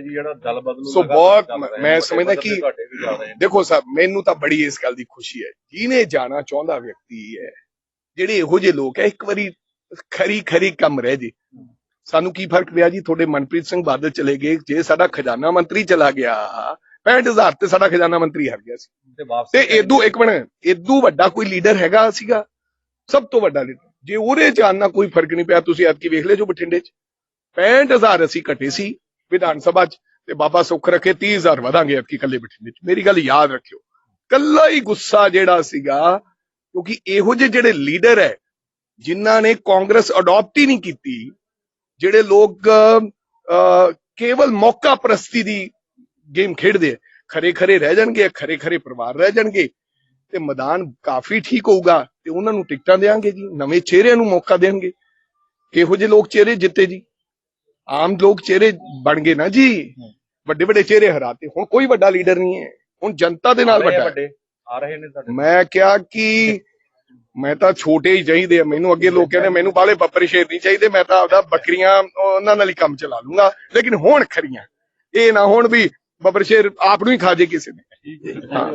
ਜੀ ਜਿਹੜਾ ਦਲ ਬਦਲੂ ਸੋ ਬਹੁਤ ਮੈਂ ਸਮਝਦਾ ਕਿ। ਦੇਖੋ ਸਾਹਿਬ ਮੈਨੂੰ ਤਾਂ ਬੜੀ ਇਸ ਗੱਲ ਦੀ ਖੁਸ਼ੀ ਹੈ। ਜਿਹਨੇ ਜਾਣਾ ਚਾਹੁੰਦਾ ਵਿਅਕਤੀ ਹੈ ਜਿਹੜੇ ਇਹੋ ਜਿਹੇ ਲੋਕ ਹੈ ਇੱਕ ਵਾਰੀ ਖਰੀ ਖਰੀ ਕੰਮ ਰਹਿ ਜੇ। ਸਾਨੂੰ ਕੀ ਫ਼ਰਕ ਪਿਆ ਜੀ? ਤੁਹਾਡੇ ਮਨਪ੍ਰੀਤ ਸਿੰਘ ਬਾਦਲ ਚਲੇ ਗਏ ਜੇ ਸਾਡਾ ਖਜ਼ਾਨਾ ਮੰਤਰੀ ਚਲਾ ਗਿਆ 65000 ਤੇ ਸਾਡਾ ਖਜ਼ਾਨਾ ਮੰਤਰੀ ਹਾਰ ਗਿਆ ਸੀ। ਤੇ ਵਾਪਸ ਤੇ ਇਦੋਂ ਇੱਕ ਮਿੰਟ ਇਦੋਂ ਵੱਡਾ ਕੋਈ ਲੀਡਰ ਹੈਗਾ ਸੀਗਾ? ਸਭ ਤੋਂ ਵੱਡਾ ਲੀਡਰ। ਜੇ ਉਹਦੇ ਜਾਣ ਨਾਲ ਕੋਈ ਫ਼ਰਕ ਨਹੀਂ ਪਿਆ ਤੁਸੀਂ ਐਤਕੀ ਵੇਖ ਲਿਓ ਜੋ ਬਠਿੰਡੇ 'ਚ। 65000 ਅਸੀਂ ਘਟੇ ਸੀ ਵਿਧਾਨ ਸਭਾ 'ਚ ਤੇ ਬਾਬਾ ਸੁੱਖ ਰੱਖੇ 30000 ਵਧਾਂਗੇ ਐਤਕੀ ਕੱਲੇ ਬਠਿੰਡੇ 'ਚ। ਮੇਰੀ ਗੱਲ ਯਾਦ ਰੱਖਿਓ। ਕੱਲਾ ਹੀ ਗੁੱਸਾ ਜਿਹੜਾ ਸੀਗਾ ਕਿਉਂਕਿ ਇਹੋ ਜਿਹੇ ਜਿਹੜੇ ਲੀਡਰ ਹੈ ਜਿਨ੍ਹਾਂ ਨੇ ਕਾਂਗਰਸ ਅਡਾਪਟ ਹੀ ਨਹੀਂ ਕੀਤੀ ਜਿਹੜੇ ਲੋਕ ਅਹ, ਕੇਵਲ ਮੌਕਾ ਪ੍ਰਸਤੀ ਦੀ ਗੇਮ ਖੇਡਦੇ ਆ ਖਰੇ ਖਰੇ ਰਹਿ ਜਾਣਗੇ ਖਰੇ ਖਰੇ ਪਰਿਵਾਰ ਰਹਿ ਜਾਣਗੇ ਤੇ ਮੈਦਾਨ ਕਾਫੀ ਠੀਕ ਹੋਊਗਾ ਤੇ ਉਹਨਾਂ ਨੂੰ ਟਿਕਟਾਂ ਦੇਾਂਗੇ ਜੀ ਨਵੇਂ ਚਿਹਰਿਆਂ ਨੂੰ ਮੌਕਾ ਦੇਣਗੇ। ਕਿਹੋ ਜਿਹੇ ਲੋਕ ਚਿਹਰੇ ਜਿੱਤੇ ਜੀ? ਆਮ ਲੋਕ ਚਿਹਰੇ ਬਣ ਗਏ ਨਾ ਜੀ। ਵੱਡੇ ਵੱਡੇ ਚਿਹਰੇ ਹਰਾਤੇ। ਹੁਣ ਕੋਈ ਵੱਡਾ ਲੀਡਰ ਨਹੀਂ ਹੈ। ਹੁਣ ਜਨਤਾ ਦੇ ਨਾਲ ਵੱਡਾ ਹੈ। ਵੱਡੇ। ਆ ਰਹੇ ਨੇ ਤੁਹਾਡੇ। ਮੈਂ ਕਿਹਾ ਕਿ ਮੈਂ ਤਾਂ ਛੋਟੇ ਹੀ ਚਾਹੀਦੇ ਆ। ਮੈਨੂੰ ਅੱਗੇ ਲੋਕ ਕਹਿੰਦੇ ਮੈਨੂੰ ਬਾਲੇ ਬੱਪਰੇ ਸ਼ੇਰ ਨਹੀਂ ਚਾਹੀਦੇ। ਮੈਂ ਤਾਂ ਆਪਦਾ ਬੱਕਰੀਆਂ ਉਹਨਾਂ ਨਾਲ ਹੀ ਕੰਮ ਚਲਾ ਲੂੰਗਾ। ਲੇਕਿਨ ਹੁਣ ਖਰੀਆਂ। ਇਹ ਨਾ ਹੁਣ ਵੀ ਬੱਬਰ ਸ਼ੇਰ ਆਪ ਨੂੰ ਹੀ ਖਾ ਜੇ ਕਿਸੇ ਨੇ। ਠੀਕ ਹੈ ਹਾਂ